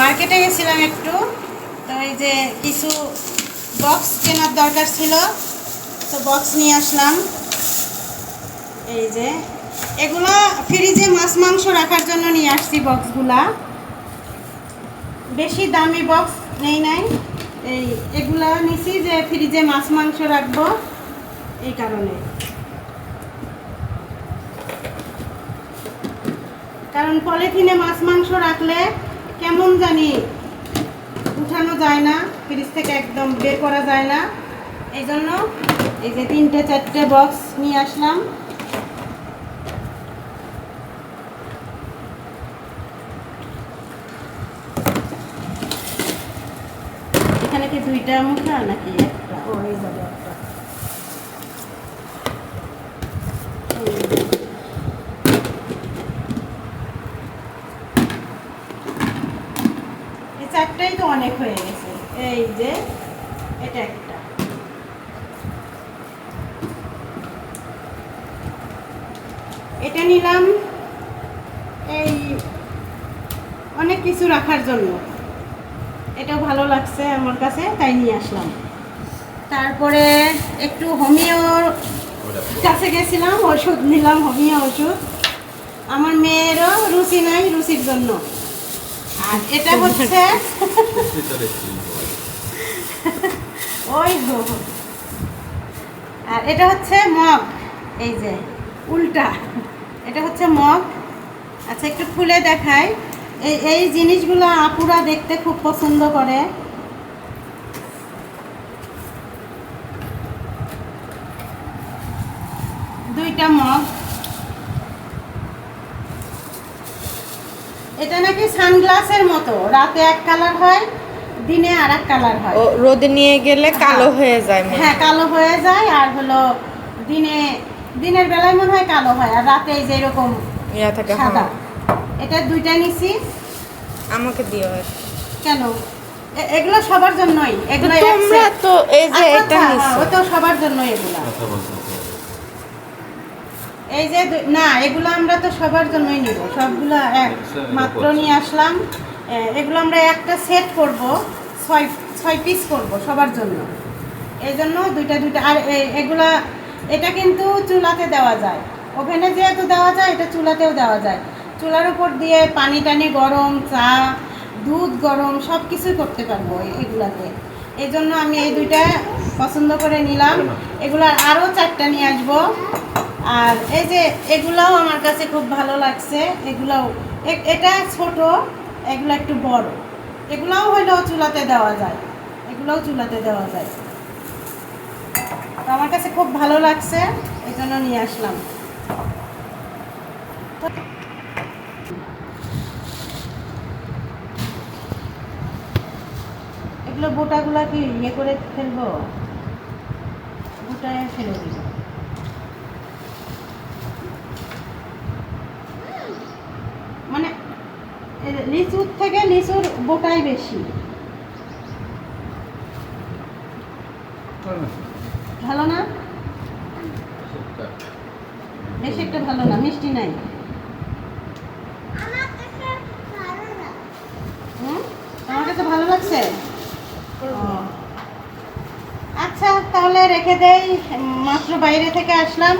মার্কেটে গেছিলাম একটু, তো এই যে কিছু বক্স কেনার দরকার ছিল, তো বক্স নিয়ে আসলাম। এই যে, এগুলো ফ্রিজে মাছ মাংস রাখার জন্য নিয়ে আসছি বক্সগুলা বেশি দামি বক্স নেই নাই। এই, এগুলা নিছি যে ফ্রিজে মাছ মাংস রাখব, এই কারণে। কারণ পলিথিনে মাছ মাংস রাখলে কেমন জানি উঠানো যায় না ফ্রিজ থেকে একদম বের করা যায় না। এই জন্য এই যে তিনটে, চারটে বক্স নিয়ে আসলাম। এখানে কি দুইটা মুখা নাকি একটা? ও, এই যাবে একটা চারটাই তো অনেক হয়ে গেছে। এই যে, এটা একটা। এটা নিলাম এই অনেক কিছু রাখার জন্য। এটাও ভালো লাগছে আমার কাছে, তাই নিয়ে আসলাম। তারপরে একটু হোমিওর কাছে গেছিলাম, ওষুধ নিলাম, হোমিও ওষুধ। আমার মেয়েরও রুচি নাই রুচির জন্য। আর এটা হচ্ছে ওই। আর এটা হচ্ছে মগ, এই যে উল্টা। এটা হচ্ছে মগ। আচ্ছা একটু খুলে দেখাই। এই এই জিনিসগুলো আপুরা দেখতে খুব পছন্দ করে। দুইটা মগ। এটা নাকি সানগ্লাসের মতো। রাতে এক কালার হয় দিনে আর এক কালার হয়। ও রোদে নিয়ে গেলে কালো হয়ে যায়। হ্যাঁ। কালো হয়ে যায় আর হলো দিনে দিনের বেলায় মনে হয় কালো হয় আর রাতে এই যে এরকম ইয়া থাকে সাদা। হ্যাঁ। এটা দুইটা নিছি। আমাকে দিও কেন? এগুলো সবার জন্যই। এগুলো তোমরা তো এই যে আচ্ছা, এটা আচ্ছা, নিছো। ওটা সবার জন্যই এগুলো। এই যে না, এগুলো আমরা তো সবার জন্যই নিব। সবগুলো এক, মাত্র নিয়ে আসলাম। এগুলো আমরা একটা সেট করব, ছয় ছয় পিস করব সবার জন্য। এই জন্য দুইটা দুইটা। আর এগুলা, এটা কিন্তু চুলাতে দেওয়া যায়। ওভেনে যেহেতু দেওয়া যায়, এটা চুলাতেও দেওয়া যায়। চুলার উপর দিয়ে পানি টানি গরম, চা, দুধ গরম সব কিছুই করতে পারব এগুলাতে। এই জন্য আমি এই দুইটা পছন্দ করে নিলাম। এগুলার আরও চারটা নিয়ে আসব। আর এই যে এগুলাও আমার কাছে খুব ভালো লাগছে। এগুলাও এটা ছোট, এগুলো একটু বড়। এগুলাও হইলেও চুলাতে দেওয়া যায়। এগুলোও চুলাতে দেওয়া যায়। আমার কাছে খুব ভালো লাগছে এই জন্য নিয়ে আসলাম। এগুলো বোটাগুলো কি ইয়ে করে ফেলব? বোটায় ফেলে দিব মানে এ লিচুর থেকে লিচুর বোটাই বেশি। ভালো না? বেশি একটা ভালো না মিষ্টি নাই। হুম? তোমার কাছে ভালো লাগছে। আচ্ছা তাহলে রেখে দেই মাত্র বাইরে থেকে আসলাম।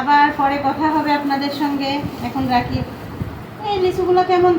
আবার পরে কথা হবে আপনাদের সঙ্গে। এখন রাখি। এই লিচুগুলো কেমন?